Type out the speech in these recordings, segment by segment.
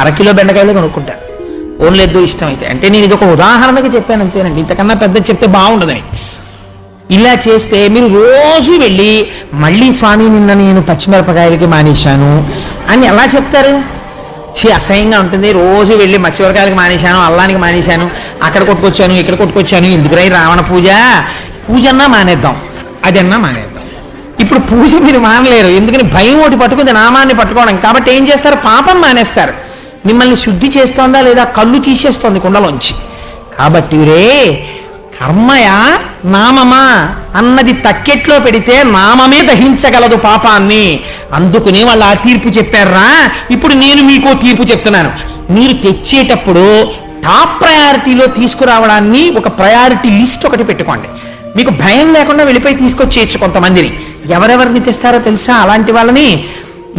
అరకిలో బెండకాయలు కొనుక్కుంటారు ఓన్లీ ఎద్దు ఇష్టం అయితే అంటే నేను ఇది ఒక ఉదాహరణకి చెప్పాను అంతేనండి. ఇంతకన్నా పెద్ద చెప్తే బాగుండదని. ఇలా చేస్తే మీరు రోజు వెళ్ళి మళ్ళీ స్వామి నిన్న నేను పచ్చిమిరపకాయలకి మానేశాను అని ఎలా చెప్తారు? చి అసహ్యంగా ఉంటుంది. రోజు వెళ్ళి మత్స్యవరకాయలకు మానేశాను అల్లానికి మానేశాను అక్కడ కొట్టుకొచ్చాను ఇక్కడ కొట్టుకొచ్చాను ఎందుకురై రావణ పూజ? పూజ అన్నా మానేద్దాం అదన్నా మానేద్దాం. ఇప్పుడు పూజ మీరు మానలేరు. ఎందుకని భయం ఒకటి పట్టుకుంది నామాన్ని పట్టుకోవడం. కాబట్టి ఏం చేస్తారు? పాపం మానేస్తారు. మిమ్మల్ని శుద్ధి చేస్తోందా లేదా కళ్ళు తీసేస్తోంది కుండలోంచి? కాబట్టి రే కర్మయా నామమా అన్నది తక్కెట్లో పెడితే నామమే దహించగలదు పాపాన్ని. అందుకునే వాళ్ళు ఆ తీర్పు చెప్పారా ఇప్పుడు నేను మీకు తీర్పు చెప్తున్నాను. మీరు తెచ్చేటప్పుడు టాప్ ప్రయారిటీలో తీసుకురావడాన్ని ఒక ప్రయారిటీ లిస్ట్ ఒకటి పెట్టుకోండి. మీకు భయం లేకుండా వెళ్ళిపోయి తీసుకొచ్చేయచ్చు కొంతమందిని. ఎవరెవరిని తెస్తారో తెలుసా? అలాంటి వాళ్ళని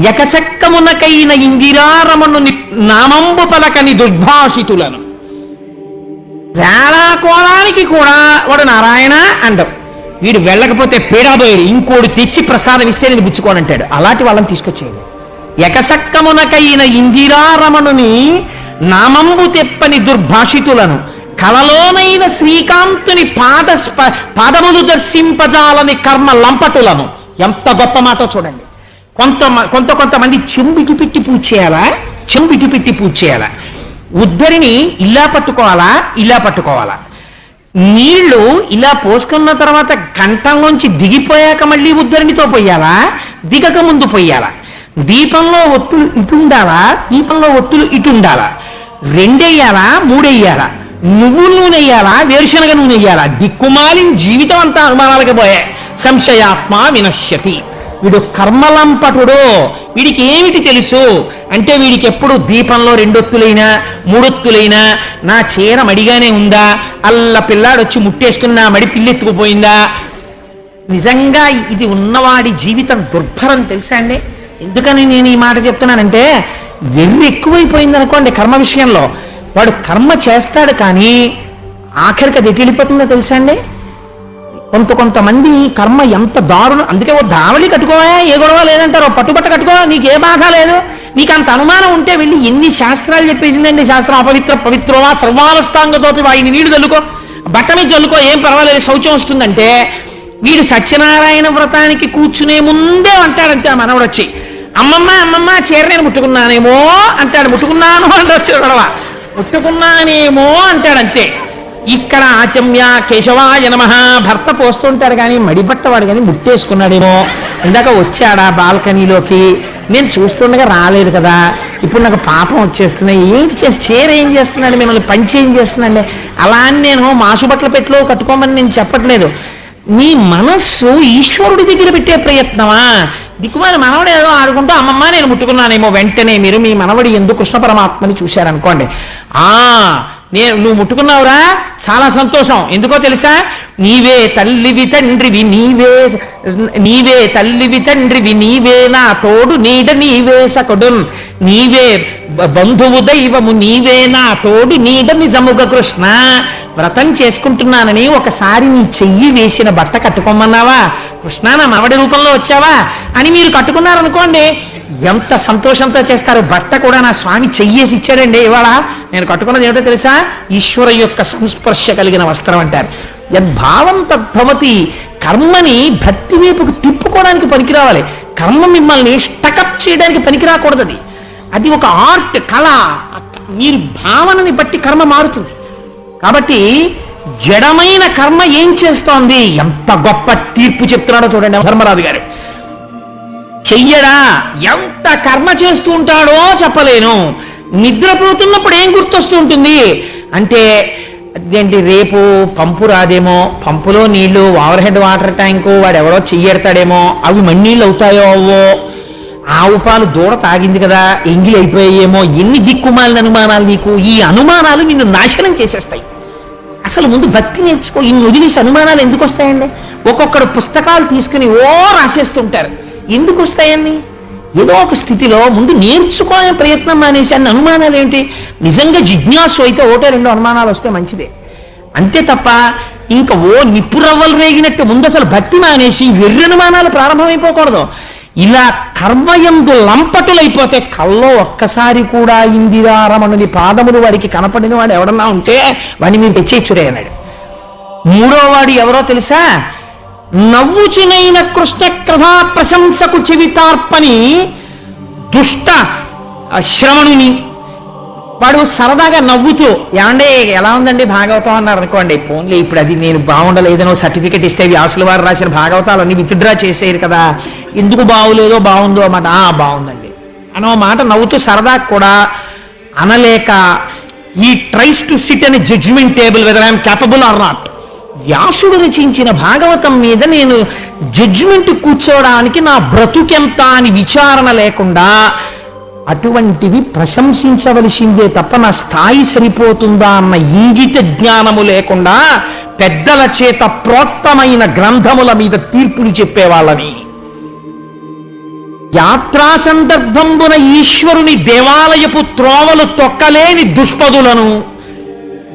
ఎకసక్కమునకైన ఇందిరారమను నామంబు పలకని దుర్భాషితులను. వేళాకోళానికి కూడా వాడు నారాయణ అంటాం వీడు వెళ్ళకపోతే పీడాబోయేడు ఇంకోడు తెచ్చి ప్రసాదం ఇస్తే నేను పుచ్చుకోనంటాడు. అలాంటి వాళ్ళని తీసుకొచ్చేయండి ఎకసక్కమునకైన ఇందిరారమణుని నామంబు తెప్పని దుర్భాషితులను కలలోనైన శ్రీకాంతుని పాద పాదములు దర్శింపజాలని కర్మ లంపటులను ఎంత గొప్ప మాట చూడండి. కొంత కొంత కొంతమంది చెంబిటి పెట్టి పూజ చేయాలా? చెంబిటి పెట్టి పూజ చేయాలా? ఉద్దరిని ఇలా పట్టుకోవాలా? ఇలా పట్టుకోవాలా? నీళ్ళు ఇలా పోసుకున్న తర్వాత కంఠంలోంచి దిగిపోయాక మళ్ళీ ఉద్దరినితో పోయాలా? దిగక ముందు పొయ్యాలా దీపంలో ఒత్తులు ఇటు ఉండాలా దీపంలో ఒత్తులు ఇటు ఉండాలా రెండెయ్యాలా? మూడెయ్యాలా? నువ్వు నూనె వేయాలా వేరుశనగ నూనె వేయాలా దిక్కుమాలిన జీవితం అంతా అనుమానాలకు పోయాయి. సంశయాత్మ వినశ్యతి. వీడు కర్మలంపటుడు. వీడికి ఏమిటి తెలుసు? అంటే వీడికి ఎప్పుడు దీపంలో రెండొత్తులైనా మూడొత్తులైనా నా చీర మడిగానే ఉందా? అల్ల పిల్లాడు వచ్చి ముట్టేసుకుని నా మడి పిల్లెత్తుకుపోయిందా? నిజంగా ఇది ఉన్నవాడి జీవితం దుర్భరం తెలుసా అండి? ఎందుకని నేను ఈ మాట చెప్తున్నానంటే వెర్రి ఎక్కువైపోయింది అనుకోండి కర్మ విషయంలో. వాడు కర్మ చేస్తాడు కానీ ఆఖరికి అది ఎటు వెళ్ళిపోతుందో తెలుసా అండి? కొంత కొంతమంది కర్మ ఎంత దారుణం అందుకే ఓ దావళి కట్టుకోవా ఏ గొడవ లేదంటారు పట్టుబట్ట కట్టుకో నీకు ఏ బాధ లేదు. నీకు అంత అనుమానం ఉంటే వెళ్ళి ఎన్ని శాస్త్రాలు చెప్పేసిందండి శాస్త్రం అపవిత్ర పవిత్రవా సర్వావస్థాంగతోపి వాయిని నీళ్ళు చల్లుకో బట్ట మీద చల్లుకో ఏం పర్వాలేదు శౌచం వస్తుందంటే వీడు సత్యనారాయణ వ్రతానికి కూర్చునే ముందే అంటాడంతే ఆ మనవడు వచ్చి అమ్మమ్మ అమ్మమ్మ చీర నేను ముట్టుకున్నానేమో అంటాడు. ముట్టుకున్నాను అంటే వచ్చి గొడవ. ముట్టుకున్నానేమో అంటాడంతే. ఇక్కడ ఆచమ్య కేశవాయ నమ. భర్త పోస్తుంటారు కానీ మడిపట్టవాడు కానీ ముట్టేసుకున్నాడేమో. ఇందాక వచ్చాడా బాల్కనీలోకి. నేను చూస్తుండగా రాలేదు కదా. ఇప్పుడు నాకు పాపం వచ్చేస్తున్నాయి. ఏంటి చేసి చీర ఏం చేస్తున్నాడు? మిమ్మల్ని పంచి ఏం చేస్తున్నాండి? అలా అని నేను మాసుబట్ల పెట్లో కట్టుకోమని నేను చెప్పట్లేదు. మీ మనస్సు ఈశ్వరుడి దగ్గర పెట్టే ప్రయత్నమా? దిక్కుమాలి మనవడు ఏదో ఆడుకుంటూ అమ్మమ్మ నేను ముట్టుకున్నానేమో. వెంటనే మీరు మీ మనవడి ఎందుకు కృష్ణ పరమాత్మని చూశారనుకోండి. ఆ నేను నువ్వు ముట్టుకున్నావురా? చాలా సంతోషం. ఎందుకో తెలుసా? నీవే తల్లివి తండ్రివి నీవే నీవే తల్లివి తండ్రివి నీవే నా తోడు నీడ నీవే సకుడు. నీవే బంధువు దైవము నీవే నా తోడు నీడ నిజముగ కృష్ణ. వ్రతం చేసుకుంటున్నానని ఒకసారి నీ చెయ్యి వేసిన బట్ట కట్టుకోమన్నావా? కృష్ణ నా మావడి రూపంలో వచ్చావా? అని మీరు కట్టుకున్నారనుకోండి ఎంత సంతోషంతో చేస్తారు? బట్ట కూడా నా స్వామి చెయ్యేసి ఇచ్చాడండి. ఇవాళ నేను కట్టుకున్నది ఏమిటో తెలుసా? ఈశ్వర యొక్క సంస్పర్శ కలిగిన వస్త్రం అంటారు. యద్భావం తద్భవతి కర్మని భక్తి వైపుకు తిప్పుకోవడానికి పనికిరావాలి. కర్మ మిమ్మల్ని స్టకప్ చేయడానికి పనికిరాకూడదు అది. అది ఒక ఆర్ట్ కళ. మీరు భావనని బట్టి కర్మ మారుతుంది. కాబట్టి జడమైన కర్మ ఏం చేస్తోంది? ఎంత గొప్ప తీర్పు చెప్తున్నాడో చూడండి. ధర్మరాజు గారు. చెయ్యడా? ఎంత కర్మ చేస్తూ ఉంటాడో చెప్పలేను. నిద్రపోతున్నప్పుడు ఏం గుర్తొస్తుంటుంది? అంటే అదేంటి రేపు పంపు రాదేమో పంపులో నీళ్ళు ఓవర్ హెడ్ వాటర్ ట్యాంకు వాడు చెయ్యెడతాడేమో అవి మన్నీళ్ళు అవుతాయో అవ్వో. ఆవు పాలు దూడ తాగింది కదా ఎంగిలి అయిపోయాయేమో ఎన్ని దిక్కుమాలిన అనుమానాలు నీకు? ఈ అనుమానాలు నిన్ను నాశనం చేసేస్తాయి. అసలు ముందు భక్తి నేర్చుకో ఇన్ని వదిలేసి అనుమానాలు ఎందుకు వస్తాయండి ఒక్కొక్కడు పుస్తకాలు తీసుకుని ఓ రాసేస్తుంటారు. ఎందుకు వస్తాయండి ఏదో ఒక స్థితిలో ముందు నేర్చుకోనే ప్రయత్నం మానేసి అన్ని అనుమానాలు ఏంటి? నిజంగా జిజ్ఞాసు అయితే ఒకటో రెండు అనుమానాలు వస్తే మంచిదే. అంతే తప్ప ఇంకా ఓ నిప్పురవ్వలు రేగినట్టు ముందు అసలు భక్తి మానేసి వెర్రనుమానాలు ప్రారంభమైపోకూడదు. ఇలా కర్మయందు లంపటులైపోతే కల్లో ఒక్కసారి కూడా ఇందిరారమణుని పాదములు వారికి కనపడిన వాడు ఎవడన్నా ఉంటే వాడిని మీరు తెచ్చేచ్చురే అన్నాడు. మూడో వాడు ఎవరో తెలుసా? నవ్వుచునైన కృష్ణ కథా ప్రశంసకు చెవితార్పని దుష్ట శ్రవణుని వాడు సరదాగా నవ్వుతూ ఏమండే ఎలా ఉందండి? భాగవతం అన్నారు అనుకోండి. ఫోన్లే ఇప్పుడు అది నేను బాగుండలేదనో సర్టిఫికెట్ ఇస్తే వ్యాసుల వారు రాసిన భాగవతాలు అన్ని విత్డ్రా చేసేయరు కదా. ఎందుకు బాగులేదో బాగుందో అన్నమాట. ఆ బాగుందండి. అనో మాట నవ్వుతూ సరదా కూడా అనలేక ఈ ట్రైస్ టు సిట్ అనే judgement table whether I'm capable or not వ్యాసుడు రచించిన భాగవతం మీద నేను జడ్జిమెంట్ కూర్చోవడానికి నా బ్రతుకెంత అని విచారణ లేకుండా అటువంటివి ప్రశంసించవలసిందే తప్ప నా స్థాయి సరిపోతుందా అన్న ఇంగిత జ్ఞానము లేకుండా పెద్దల చేత ప్రోక్తమైన గ్రంథముల మీద తీర్పులు చెప్పేవాళ్ళని. యాత్రా సందర్భంబున ఈశ్వరుని దేవాలయపు త్రోవలు తొక్కలేని దుష్పదులను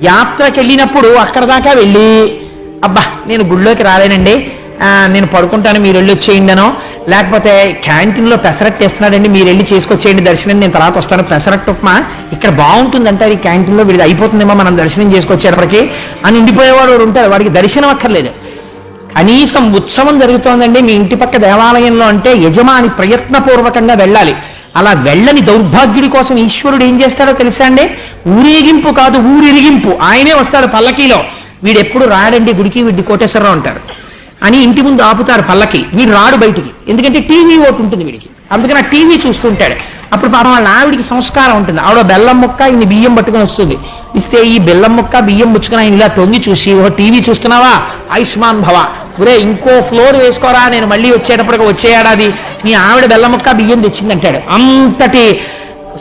యాత్రకెళ్ళినప్పుడు అక్కడ దాకా వెళ్ళి అబ్బా నేను గుళ్ళోకి రాలేనండి. నేను పడుకుంటాను మీరు వెళ్ళి వచ్చేయండినో లేకపోతే క్యాంటీన్లో పెసరట్టు ఇస్తున్నాడండి మీరు వెళ్ళి చేసుకొచ్చేయండి దర్శనం. నేను తర్వాత వస్తాను. పెసరట్టు ఉప్మా ఇక్కడ బాగుంటుంది అంటారు ఈ క్యాంటీన్లో వీడిది అయిపోతుందేమో మనం దర్శనం చేసుకొచ్చేటప్పటికి అని ఉండిపోయేవాడు ఉంటారు? వాడికి దర్శనం అక్కర్లేదు. కనీసం ఉత్సవం జరుగుతోందండి మీ ఇంటి పక్క దేవాలయంలో అంటే యజమాని ప్రయత్నపూర్వకంగా వెళ్ళాలి. అలా వెళ్ళని దౌర్భాగ్యుడి కోసం ఈశ్వరుడు ఏం చేస్తాడో తెలుసా అండి? ఊరేగింపు కాదు ఊరిరిగింపు. ఆయనే వస్తాడు పల్లకీలో. వీడు ఎప్పుడు రాడండి గుడికి వీడి కోటేశ్వరరావు అంటారు. అని ఇంటి ముందు ఆపుతారు పల్లకి. వీడు రాడు బయటికి. ఎందుకంటే టీవీ ఒకటి ఉంటుంది వీడికి. అందుకని ఆ టీవీ చూస్తుంటాడు అప్పుడు పాపం వాళ్ళ ఆవిడికి సంస్కారం ఉంటుంది. ఆవిడ బెల్లం ముక్క ఇన్ని బియ్యం పట్టుకొని వస్తుంది. ఇస్తే ఈ బెల్లం ముక్క బియ్యం ముచ్చుకుని ఆయన ఇలా తొంగి చూసి ఓ టీవీ చూస్తున్నావా? ఆయుష్మాన్ భవ. ఒరే ఇంకో ఫ్లోర్ వేసుకోరా? నేను మళ్ళీ వచ్చేటప్పటికి వచ్చే ఏడాది. నీ ఆవిడ బెల్లం ముక్క బియ్యం తెచ్చిందంటాడు. అంతటి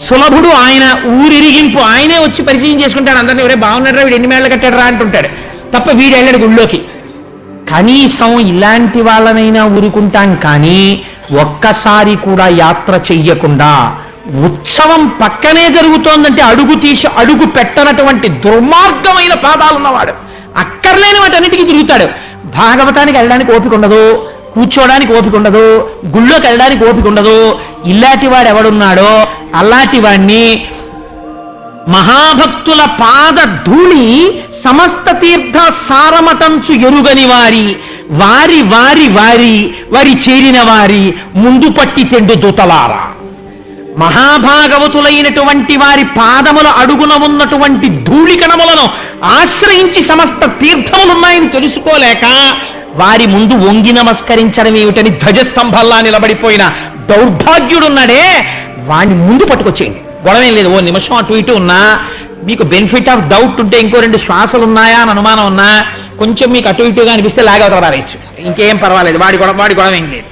సులభుడు ఆయన ఊరిరిగింపు. ఆయనే వచ్చి పరిచయం చేసుకుంటాడు. అందరినీ ఒరే బాగున్నాడు వీడు? ఎన్ని మేళ్ళు కట్టాడు రా అంటుంటాడు. తప్ప వీడు గుళ్ళోకి. కనీసం ఇలాంటి వాళ్ళనైనా ఊరుకుంటాం కానీ ఒక్కసారి కూడా యాత్ర చెయ్యకుండా ఉత్సవం పక్కనే జరుగుతోందంటే అడుగు తీసి అడుగు పెట్టనటువంటి దుర్మార్గమైన పాదాలున్నవాడు అక్కర్లేని వాటన్నిటికీ తిరుగుతాడు. భాగవతానికి వెళ్ళడానికి ఓపిక ఉండదు కూర్చోడానికి ఓపిక ఉండదు గుళ్ళోకి వెళ్ళడానికి ఓపిక ఉండదు. ఇలాంటి వాడు ఎవడున్నాడో అలాంటి వాడిని మహాభక్తుల పాద ధూళి సమస్త తీర్థ సారమటంచు ఎరుగని వారి వారి వారి వారి వారి చేరిన వారి ముందు పట్టి తెండు దూతలారా. మహాభాగవతులైనటువంటి వారి పాదముల అడుగున ఉన్నటువంటి ధూళి కణములను ఆశ్రయించి సమస్త తీర్థములున్నాయని తెలుసుకోలేక వారి ముందు వంగి నమస్కరించడం ఏమిటని ధ్వజస్తంభల్లా నిలబడిపోయిన దౌర్భాగ్యుడున్నాడే. వాణ్ణి ముందు పట్టుకొచ్చేయండి. గొడవేం లేదు. ఓ నిమిషం అటు ఇటు ఉన్నా. మీకు బెనిఫిట్ ఆఫ్ డౌట్ ఉంటే ఇంకో రెండు శ్వాసలు ఉన్నాయా అని అనుమానం ఉన్నా కొంచెం మీకు అటు ఇటుగా అనిపిస్తే లాగవతల రావచ్చు ఇంకేం పర్వాలేదు. వాడి గొడవ వాడి గొడవ ఏం లేదు.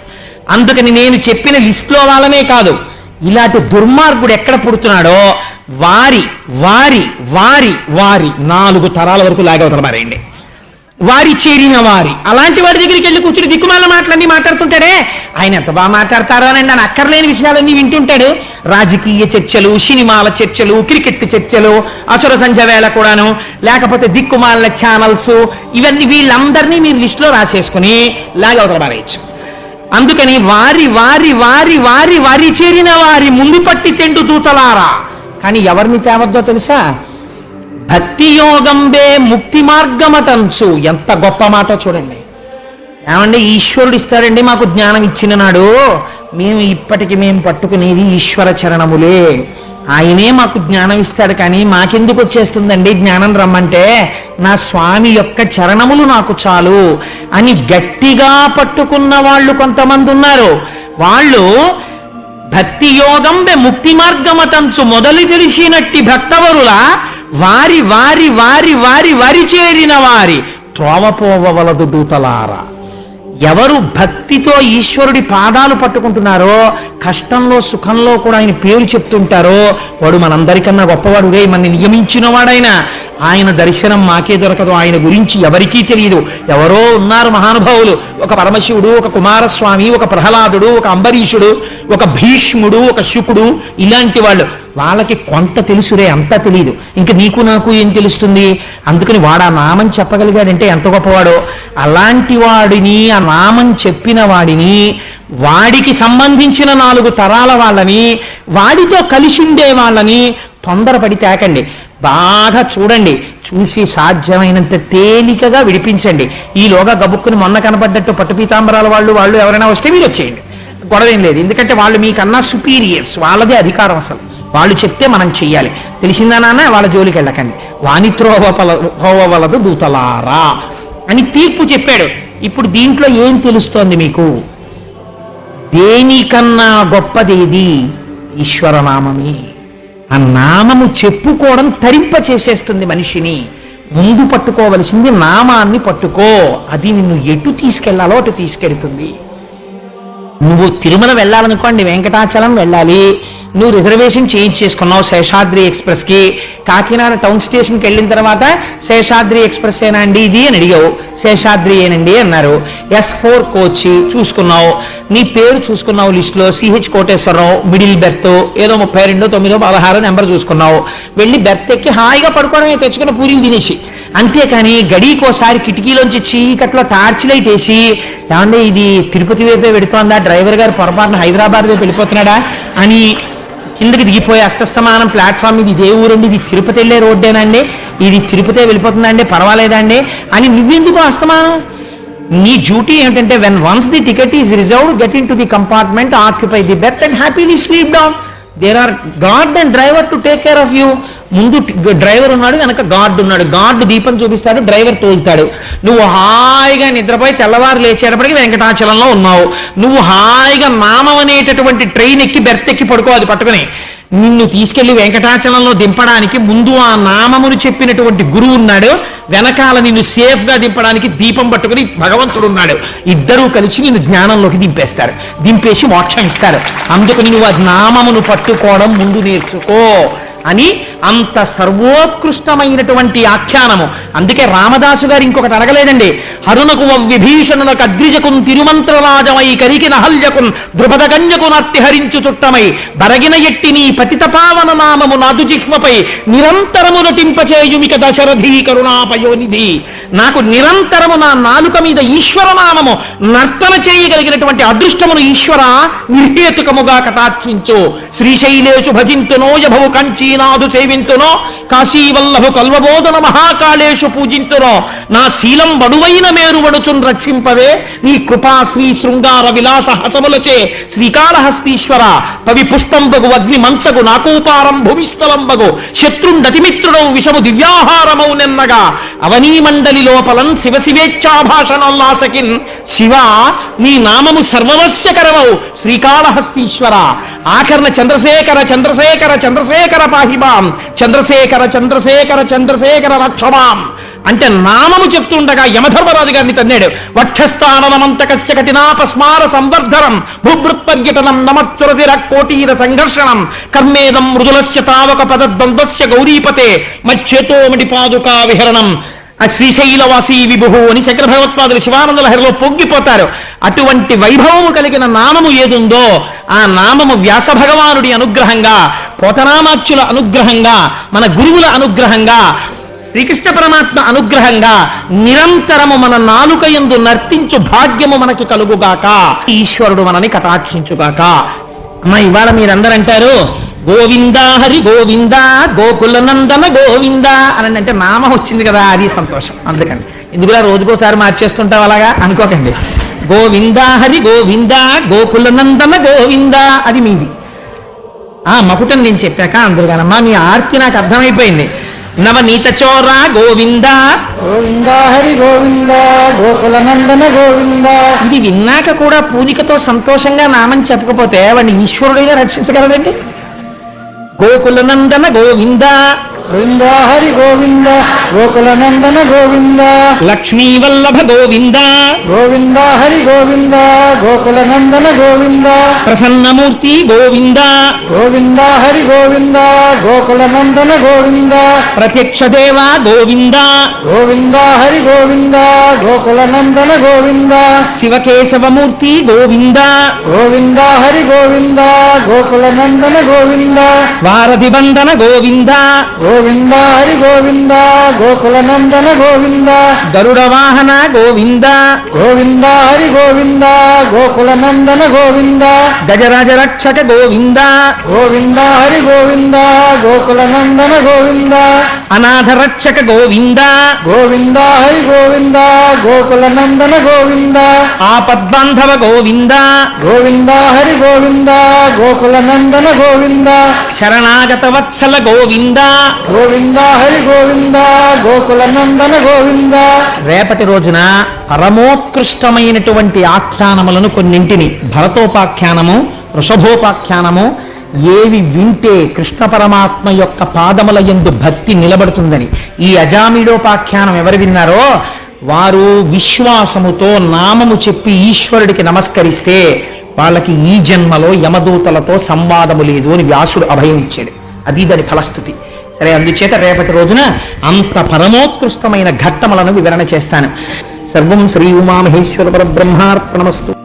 అందుకని నేను చెప్పిన లిస్టులో వాళ్ళనే కాదు. ఇలాంటి దుర్మార్గుడు ఎక్కడ పుడుతున్నాడో వారి వారి వారి వారి నాలుగు తరాల వరకు లాగవతల మారేయండి వారి చేరిన వారి. అలాంటి వారి దగ్గరికి వెళ్ళి కూర్చుని దిక్కుమాల మాటలన్నీ మాట్లాడుతుంటాడే ఆయన ఎంత బాగా మాట్లాడతారో అని ఆయన అక్కర్లేని విషయాలన్నీ వింటుంటాడు. రాజకీయ చర్చలు సినిమాల చర్చలు క్రికెట్ చర్చలు అసుర సంధ్య వేళ కూడాను లేకపోతే దిక్కుమాల ఛానల్స్ ఇవన్నీ వీళ్ళందరినీ మీరు లిస్టులో రాసేసుకుని లాగవతల మారేయచ్చు అందుకని వారి వారి వారి వారి వారి చేరిన వారి ముందు పట్టి తెండు దూతలారా. కానీ ఎవరిని తేవద్దో తెలుసా? భక్తి యోగంబే ముక్తి మార్గమటంచు ఎంత గొప్ప మాట చూడండి. ఏమండి ఈశ్వరుడు ఇస్తాడండి మాకు జ్ఞానం ఇచ్చిన నాడు మేము ఇప్పటికి మేము పట్టుకునేది ఈశ్వర చరణములే. ఆయనే మాకు జ్ఞానం ఇస్తాడు కానీ మాకెందుకు వచ్చేస్తుందండి జ్ఞానం రమ్మంటే? నా స్వామి యొక్క చరణములు నాకు చాలు అని గట్టిగా పట్టుకున్న వాళ్ళు కొంతమంది ఉన్నారు. వాళ్ళు భక్తి యోగం ముక్తి మార్గమటంచు మొదలు తెలిసినట్టి భక్తవరుల వారి వారి వారి వారి వారి చేరిన వారి త్రోవపోవలదు దూతలారా. ఎవరు భక్తితో ఈశ్వరుడి పాదాలు పట్టుకుంటున్నారో కష్టంలో సుఖంలో కూడా ఆయన పేరు చెప్తుంటారో వాడు మనందరికన్నా గొప్పవాడు. మన నియమించిన వాడైనా ఆయన దర్శనం మాకే దొరకదు. ఆయన గురించి ఎవరికీ తెలియదు. ఎవరో ఉన్నారు మహానుభావులు. ఒక పరమశివుడు ఒక కుమారస్వామి ఒక ప్రహ్లాదుడు ఒక అంబరీషుడు ఒక భీష్ముడు ఒక శుకుడు ఇలాంటి వాళ్ళు. వాళ్ళకి కొంత తెలుసురే అంతా తెలియదు ఇంకా నీకు నాకు ఏం తెలుస్తుంది? అందుకని వాడు ఆ నామం చెప్పగలిగాడంటే ఎంత గొప్పవాడో. అలాంటి వాడిని ఆ నామం చెప్పిన వాడిని వాడికి సంబంధించిన నాలుగు తరాల వాళ్ళని వాడితో కలిసి ఉండే వాళ్ళని తొందరపడి తేకండి. బాగా చూడండి. చూసి సాధ్యమైనంత తేలికగా విడిపించండి. ఈలోగా గబుక్కుని మొన్న కనబడ్డట్టు పట్టు పీతాంబరాల వాళ్ళు వాళ్ళు ఎవరైనా వస్తే మీరు వచ్చేయండి. గొడవ ఏం లేదు. ఎందుకంటే వాళ్ళు మీకన్నా సుపీరియర్స్ వాళ్ళదే అధికారం అసలు. వాళ్ళు చెప్తే మనం చెయ్యాలి. తెలిసిందా నాన్న? వాళ్ళ జోలికి వెళ్ళకండి. వాణిత్రోహపల హోవలదు దూతలారా అని తీర్పు చెప్పాడు. ఇప్పుడు దీంట్లో ఏం తెలుస్తోంది మీకు? దేనికన్నా గొప్పదేది ఈశ్వరనామమే? ఆ నామము చెప్పుకోవడం తరింప చేసేస్తుంది మనిషిని. ముందు పట్టుకోవలసింది నామాన్ని పట్టుకో. అది నిన్ను ఎటు తీసుకెళ్ళాలో అటు తీసుకెళ్తుంది. నువ్వు తిరుమల వెళ్ళాలనుకోండి వెంకటాచలం వెళ్ళాలి. నువ్వు రిజర్వేషన్ చేంజ్ చేసుకున్నావు శేషాద్రి ఎక్స్ప్రెస్కి. కాకినాడ టౌన్ స్టేషన్కి వెళ్ళిన తర్వాత శేషాద్రి ఎక్స్ప్రెస్ ఏనా అండి ఇది అని అడిగావు. శేషాద్రి ఏనండి అన్నారు. ఎస్ ఫోర్ కోచ్ చూసుకున్నావు. నీ పేరు చూసుకున్నావు లిస్టులో. సిహెచ్ కోటేశ్వరరావు మిడిల్ బెర్త్ ఏదో ముప్పై రెండో తొమ్మిదో పదహారో నెంబర్ చూసుకున్నావు. వెళ్ళి బెర్త్ ఎక్కి హాయిగా పడుకోవడమే తెచ్చుకున్న పూరీలు తినేసి. అంతేకాని గడికోసారి కిటికీలోంచి చీకట్లో టార్చ్ లైట్ వేసి ఏమంటే ఇది తిరుపతి వైపే పెడుతోందా? డ్రైవర్ గారు పొరపాటున హైదరాబాద్ వైపు వెళ్ళిపోతున్నాడా? అని కిందకి దిగిపోయి అస్తస్తమానం ప్లాట్ఫామ్ ఇది ఇదే ఊరండి ఇది తిరుపతి వెళ్ళే రోడ్డేనండి ఇది తిరుపతి వెళ్ళిపోతుందండి పర్వాలేదండి అని నువ్వెందుకు అస్తమానం? నీ డ్యూటీ ఏంటంటే when once the ticket is reserved get into the compartment occupy the berth and happily sleep down there are guard and driver to take care of you ముందు డ్రైవర్ ఉన్నాడు వెనక గార్డ్ ఉన్నాడు. గార్డ్ దీపం చూపిస్తాడు driver తోలుతాడు. నువ్వు హాయిగా నిద్రపోయి తెల్లవారు లేచేటప్పటికి వెంకటాచలంలో ఉన్నావు. నువ్వు హాయిగా మామం అనేటటువంటి ట్రైన్ ఎక్కి బెర్త్ ఎక్కి పడుకో అది పట్టుకుని. నిన్ను తీసుకెళ్ళి వెంకటాచలంలో దింపడానికి ముందు ఆ నామమును చెప్పినటువంటి గురువు ఉన్నాడు. వెనకాల నిన్ను సేఫ్గా దింపడానికి దీపం పట్టుకుని భగవంతుడు ఉన్నాడు. ఇద్దరూ కలిసి నిన్ను జ్ఞానంలోకి దింపేస్తారు. దింపేసి మోక్షం ఇస్తారు. అందుకని నువ్వు ఆ నామమును పట్టుకోవడం ముందు నేర్చుకో అని అంత సర్వోత్కృష్టమైనటువంటి ఆఖ్యానము. అందుకే రామదాసు గారు ఇంకొకటి అడగలేదండి. హరుణకు విభీషణులకు అద్రిజకున్ తిరుమంత్రరాజమై కరికి నహల్యకున్ ద్రుపదగంజకున్ అత్తిహరించు చుట్టమై బరగిన ఎట్టి నీ పతితపావన నామము నాదు జిహ్మపై నిరంతరము నటింపచేయుమిక దశరథీ కరుణాపయోనిధి. నాకు నిరంతరము నా నాలుక మీద ఈశ్వరనామము నర్తన చేయగలిగినటువంటి అదృష్టమును ఈశ్వర నిర్హేతుకముగా కటాక్షించు. శ్రీశైలేషు భజింతునో యభవు కంచీనాథు సేవింతునో కాశీవల్లభు కల్వబోధన మహాకాళేషు పూజింతునో నా శీలం బడువైన మేరువడుచున్ రక్షింపవే. నీ కృపా శ్రీ శృంగార విలాస హసములచే శ్రీకాళహస్తీశ్వర. పవి పుష్పంబగు అగ్ని మంచగు నాకూపారం భూమిస్థలంబగు శత్రుండతిమిత్రుడౌ విషము దివ్యాహారమౌ నెన్నగా. అవనీ మండలి లోపలం శివ శివేచ్ఛాభాషణోల్లాసకిన్ శివ నీ నామము సర్వవశ్యకరమౌ శ్రీకాళహస్తీశ్వర. ఆకర్ణ చంద్రశేఖర చంద్రశేఖర చంద్రశేఖర పాహిమాం చంద్రశేఖర చంద్రశేఖర చంద్రశేఖర వక్షమాం అంటే నామము చెప్తుండగా యమధర్మరాజు గారిని తన్నాడు. వక్షస్థానమంతకస్య కఠినాపస్మార సంవర్ధనం భూభృత్పర్యటనం నమచ్చురసిర కోటీర సంఘర్షణం కర్మేదం మృదులస్య తావక పదద్వంద్వస్య గౌరీపతే మచ్చేతోమిడి పాదుకా విహరణం. ఆ శ్రీశైలవాసి విభువు అని శంకర భగవత్పాదులు శివానంద లహరిలో పొంగిపోతారు. అటువంటి వైభవము కలిగిన నామము ఏదుందో ఆ నామము వ్యాస భగవానుడి అనుగ్రహంగా పోతనామాచ్యుల అనుగ్రహంగా మన గురువుల అనుగ్రహంగా శ్రీకృష్ణ పరమాత్మ అనుగ్రహంగా నిరంతరము మన నాలుక ఎందు నర్తించు భాగ్యము మనకి కలుగుగాక. ఈశ్వరుడు మనని కటాక్షించుగాక. అమ్మ ఇవాళ మీరందరంటారు గోవిందా హరి గోవింద గోకుల నందన గోవింద అని అంటే నామం వచ్చింది కదా అది సంతోషం. అందుకని. ఎందుకు రోజుకోసారి మార్చేస్తుంటావు అలాగా? అనుకోకండి. గోవిందా హరి గోవింద గోకుల నందన గోవింద అది మీది. ఆ మకుటం నేను చెప్పాక అందరు కానమ్మా మీ ఆర్తి నాకు అర్థమైపోయింది. నవనీత చోర గోవింద. గోవింద హరి గోవింద గోకుల నందన గోవింద. ఇది విన్నాక కూడా పూనికతో సంతోషంగా నామం చెప్పకపోతే వాడిని ఈశ్వరుడైనా రక్షించగలదండి గోకుల నందన గోవింద. గోవింద హరి గోవింద గోకుల నందన గోవింద. లక్ష్మీవల్లభ గోవింద. గోవింద హరి గోవింద గోకుల నందన గోవింద. ప్రసన్నమూర్తి గోవింద. గోవింద హరి గోవింద గోకుల నందన గోవింద. ప్రత్యక్ష దేవ గోవింద. గోవింద హరి గోవింద గోకుల నందన గోవింద. శివకేశవమూర్తి గోవింద. గోవింద హరి గోవింద గోకుల నందన గోవింద. వారధి బంధన గోవింద. గోవింద హరి గోవింద గోకుల నందన గోవింద. గరుడ వాహన గోవింద. గోవింద హరి గోవింద గోకుల నందన గోవింద. గజరాజ రక్షక గోవింద. గోవింద హరి గోవింద గోకుల నందన గోవింద. అనాథ రక్షక గోవింద. గోవింద హరి గోవింద గోకుల నందన గోవింద. ఆపద్బాంధవ గోవింద. గోవింద హరి గోవింద గోకుల నందన గోవింద. శరణాగత వత్సల గోవింద. గోవింద హరి గోవింద గోకుల నందన గోవింద. రేపటి రోజున పరమోత్కృష్టమైనటువంటి ఆఖ్యానములను కొన్నింటిని భరతోపాఖ్యానము వృషభోపాఖ్యానము ఏవి వింటే కృష్ణ పరమాత్మ యొక్క పాదముల యందు భక్తి నిలబడుతుందని. ఈ అజామిడోపాఖ్యానం ఎవరు విన్నారో? వారు విశ్వాసముతో నామము చెప్పి ఈశ్వరుడికి నమస్కరిస్తే వాళ్ళకి ఈ జన్మలో యమదూతలతో సంవాదము లేదు అని వ్యాసుడు అభయం ఇచ్చాడు. అది దాని ఫలస్థుతి. సరే అందుచేత రేపటి రోజున అంత పరమోత్కృష్టమైన ఘట్టములను వివరణ చేస్తాను. సర్వం శ్రీ ఉమామహేశ్వర పరబ్రహ్మార్పణమస్తు.